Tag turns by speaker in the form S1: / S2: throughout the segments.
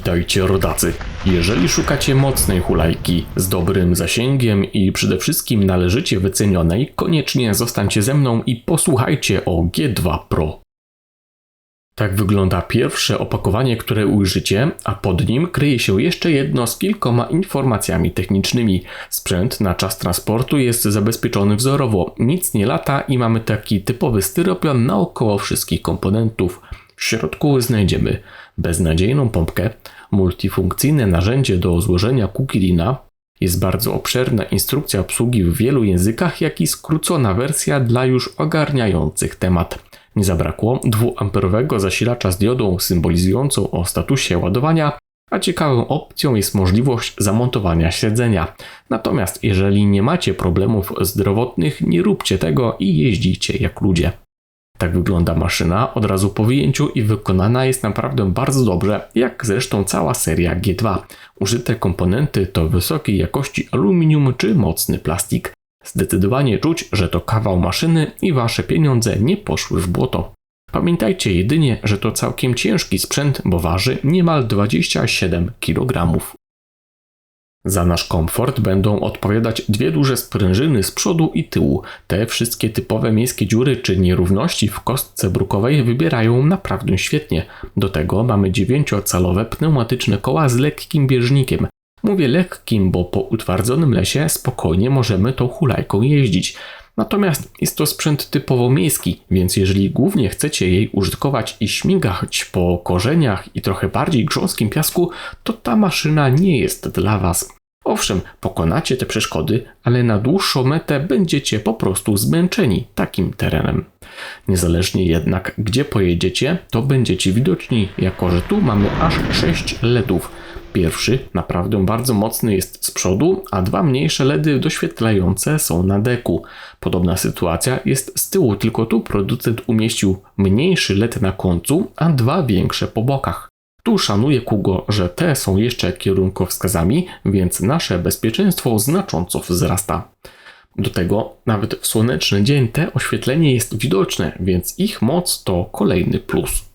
S1: Witajcie rodacy. Jeżeli szukacie mocnej hulajki z dobrym zasięgiem i przede wszystkim należycie wycenionej, koniecznie zostańcie ze mną i posłuchajcie o G2 Pro. Tak wygląda pierwsze opakowanie, które ujrzycie, a pod nim kryje się jeszcze jedno z kilkoma informacjami technicznymi. Sprzęt na czas transportu jest zabezpieczony wzorowo, nic nie lata i mamy taki typowy styropian naokoło wszystkich komponentów. W środku znajdziemy beznadziejną pompkę, multifunkcyjne narzędzie do złożenia kukilina, jest bardzo obszerna instrukcja obsługi w wielu językach, jak i skrócona wersja dla już ogarniających temat. Nie zabrakło 2-amperowego zasilacza z diodą symbolizującą o statusie ładowania, a ciekawą opcją jest możliwość zamontowania siedzenia. Natomiast jeżeli nie macie problemów zdrowotnych, nie róbcie tego i jeździcie jak ludzie. Tak wygląda maszyna od razu po wyjęciu i wykonana jest naprawdę bardzo dobrze, jak zresztą cała seria G2. Użyte komponenty to wysokiej jakości aluminium czy mocny plastik. Zdecydowanie czuć, że to kawał maszyny i wasze pieniądze nie poszły w błoto. Pamiętajcie jedynie, że to całkiem ciężki sprzęt, bo waży niemal 27 kg. Za nasz komfort będą odpowiadać dwie duże sprężyny z przodu i tyłu. Te wszystkie typowe miejskie dziury czy nierówności w kostce brukowej wybierają naprawdę świetnie. Do tego mamy 9-calowe pneumatyczne koła z lekkim bieżnikiem. Mówię lekkim, bo po utwardzonym lesie spokojnie możemy tą hulajką jeździć. Natomiast jest to sprzęt typowo miejski, więc jeżeli głównie chcecie jej użytkować i śmigać po korzeniach i trochę bardziej grząskim piasku, to ta maszyna nie jest dla Was. Owszem, pokonacie te przeszkody, ale na dłuższą metę będziecie po prostu zmęczeni takim terenem. Niezależnie jednak gdzie pojedziecie, to będziecie widoczni, jako że tu mamy aż 6 LEDów. Pierwszy, naprawdę bardzo mocny, jest z przodu, a dwa mniejsze LEDy doświetlające są na deku. Podobna sytuacja jest z tyłu, tylko tu producent umieścił mniejszy LED na końcu, a dwa większe po bokach. Tu szanuję Kugo, że te są jeszcze kierunkowskazami, więc nasze bezpieczeństwo znacząco wzrasta. Do tego nawet w słoneczny dzień te oświetlenie jest widoczne, więc ich moc to kolejny plus.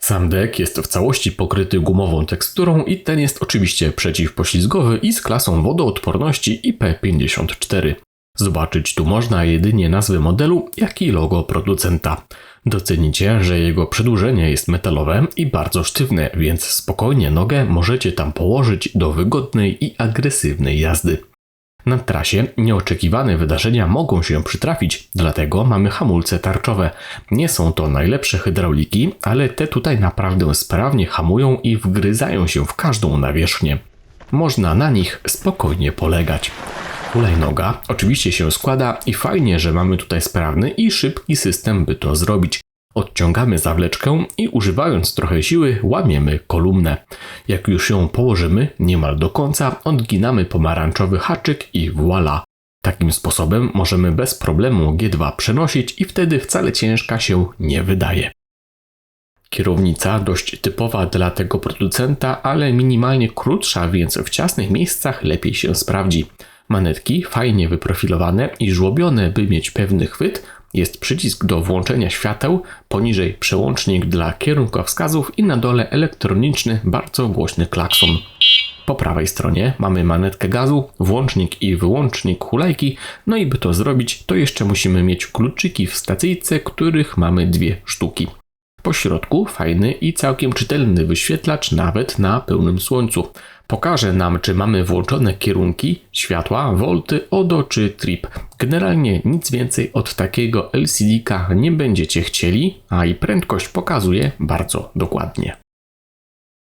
S1: Sam dek jest w całości pokryty gumową teksturą i ten jest oczywiście przeciwpoślizgowy i z klasą wodoodporności IP54. Zobaczyć tu można jedynie nazwę modelu, jak i logo producenta. Docenicie, że jego przedłużenie jest metalowe i bardzo sztywne, więc spokojnie nogę możecie tam położyć do wygodnej i agresywnej jazdy. Na trasie nieoczekiwane wydarzenia mogą się przytrafić, dlatego mamy hamulce tarczowe. Nie są to najlepsze hydrauliki, ale te tutaj naprawdę sprawnie hamują i wgryzają się w każdą nawierzchnię. Można na nich spokojnie polegać. Hulajnoga oczywiście się składa i fajnie, że mamy tutaj sprawny i szybki system, by to zrobić. Odciągamy zawleczkę i używając trochę siły łamiemy kolumnę. Jak już ją położymy niemal do końca, odginamy pomarańczowy haczyk i voila. Takim sposobem możemy bez problemu G2 przenosić i wtedy wcale ciężka się nie wydaje. Kierownica dość typowa dla tego producenta, ale minimalnie krótsza, więc w ciasnych miejscach lepiej się sprawdzi. Manetki fajnie wyprofilowane i żłobione, by mieć pewny chwyt, jest przycisk do włączenia świateł, poniżej przełącznik dla kierunkowskazów i na dole elektroniczny, bardzo głośny klakson. Po prawej stronie mamy manetkę gazu, włącznik i wyłącznik hulajki, no i by to zrobić, to jeszcze musimy mieć kluczyki w stacyjce, których mamy dwie sztuki. Po środku fajny i całkiem czytelny wyświetlacz nawet na pełnym słońcu. Pokaże nam, czy mamy włączone kierunki, światła, volty, ODO czy trip. Generalnie nic więcej od takiego LCD-ka nie będziecie chcieli, a i prędkość pokazuje bardzo dokładnie.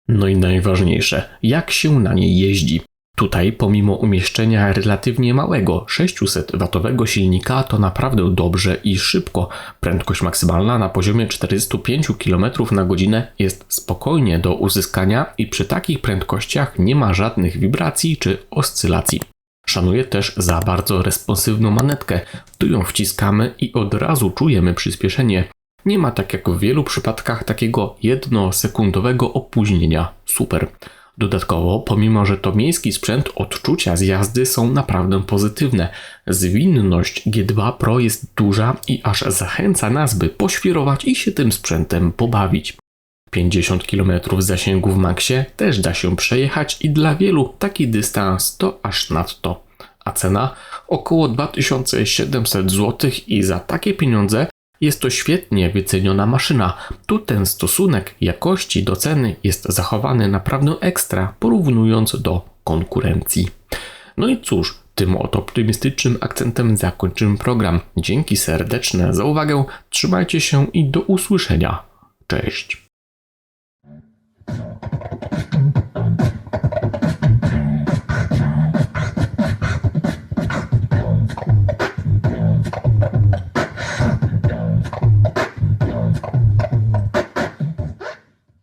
S1: No i najważniejsze, jak się na niej jeździ. Tutaj, pomimo umieszczenia relatywnie małego 600W silnika, to naprawdę dobrze i szybko. Prędkość maksymalna na poziomie 405 km na godzinę jest spokojnie do uzyskania i przy takich prędkościach nie ma żadnych wibracji czy oscylacji. Szanuję też za bardzo responsywną manetkę. Tu ją wciskamy i od razu czujemy przyspieszenie. Nie ma tak jak w wielu przypadkach takiego jednosekundowego opóźnienia. Super. Dodatkowo, pomimo że to miejski sprzęt, odczucia z jazdy są naprawdę pozytywne. Zwinność G2 Pro jest duża i aż zachęca nas, by poświrować i się tym sprzętem pobawić. 50 km zasięgu w maksie też da się przejechać i dla wielu taki dystans to aż nadto. A cena około 2700 zł i za takie pieniądze jest to świetnie wyceniona maszyna. Tu ten stosunek jakości do ceny jest zachowany naprawdę ekstra, porównując do konkurencji. No i cóż, tym oto optymistycznym akcentem zakończymy program. Dzięki serdeczne za uwagę, trzymajcie się i do usłyszenia. Cześć.